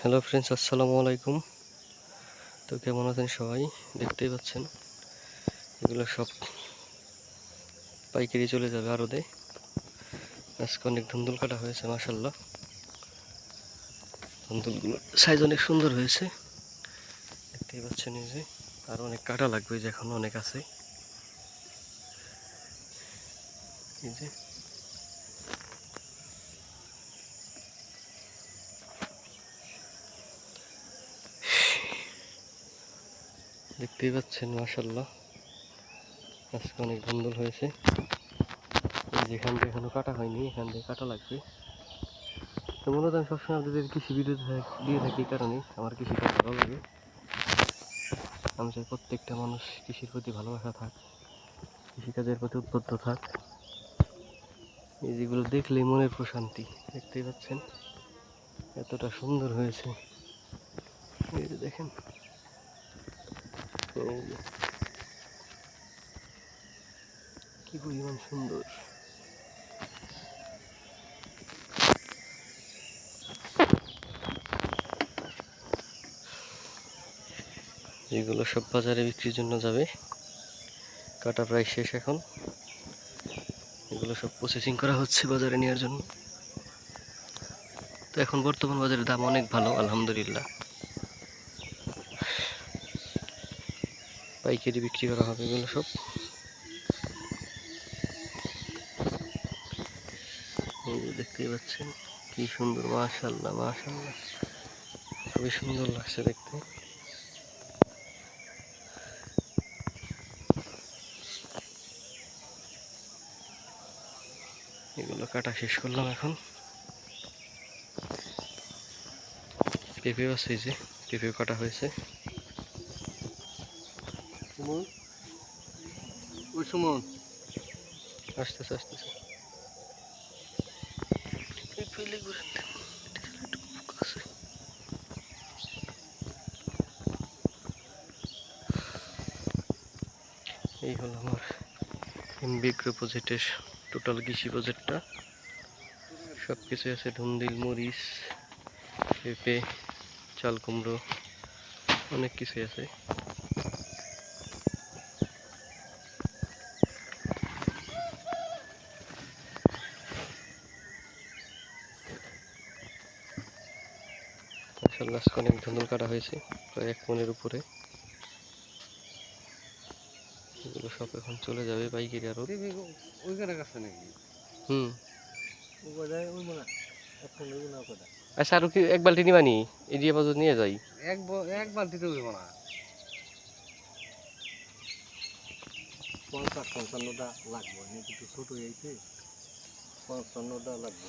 Hello friends, আসসালামু আলাইকুম। তো কেমন আছেন সবাই? দেখতেই পাচ্ছেন, এগুলো সব পাইকারি চলে যাবে আরদে। আজকে অনেক ধুন্দুল কাটা হয়েছে মাসাল্লাহ ধুন্দুলগুলো সাইজ অনেক সুন্দর হয়েছে। দেখতেই পাচ্ছেন এই যে, আর অনেক কাটা লাগবে যে এখন অনেক আছে। এই যে দেখতেই পাচ্ছেন মাসাল্লাহ আজকে অনেক ধুন্দুল হয়েছে। যেখান দিয়ে এখনও কাটা হয়নি, এখান দিয়ে কাটা লাগবে। তো মূলত আমি সবসময় আপনাদের কৃষি ভিডিও দিয়ে থাকি কারণে আমার কৃষিটা ভালো লাগে। আমি চাই প্রত্যেকটা মানুষ কৃষির প্রতি ভালোবাসা থাক, কৃষিকাজের প্রতি উদ্বুদ্ধ থাক। এই যেগুলো দেখলেই মনের প্রশান্তি, দেখতেই পাচ্ছেন? এতটা সুন্দর হয়েছে। এই যে দেখেন। কি পরিমাণ সুন্দর। এগুলো সব বাজারে বিক্রির জন্য যাবে। কাটা প্রায় শেষ এখন। এগুলো সব প্রসেসিং করা হচ্ছে বাজারে নেওয়ার জন্য। তো এখন বর্তমান বাজারের দাম অনেক ভালো, আলহামদুলিল্লাহ। পাইকারি বিক্রি করা হবে এগুলো সব। দেখতেই পাচ্ছেন, কি সুন্দর মাশাল্লাহ মাশাল্লাহ খুবই সুন্দর লাগছে দেখতে। এগুলো কাটা শেষ করলাম এখন। পেঁপেও আছে যে পেঁপেও কাটা হয়েছে। সুমন। ওই সুমন। আসতেছে আসতেছে। এই হলো আমার এমবিগ্রো প্রজেক্টের টোটাল কৃষি প্রজেক্টটা সব কিছু আছে ধুন্দিল মরিচ পেঁপে চাল কুমড়ো অনেক কিছুই আছে। মাসাল্লাহ আজকে অনেক ধুন্দুল কাটা হয়েছে প্রায় এক মনের উপরে। এগুলো সব এখন চলে যাবে বাইকের আরও। নাকি? হুম। ওই মনে এখন ওই না কোথায়? আচ্ছা আরও কি এক বালতি নিবানি? এদিকে বাজার নিয়ে যাই। এক এক বালতিতে ওই মনে পঞ্চাশ পঞ্চান্নটা লাগবে ছোট হয়েছে পঞ্চান্নটা লাগবে।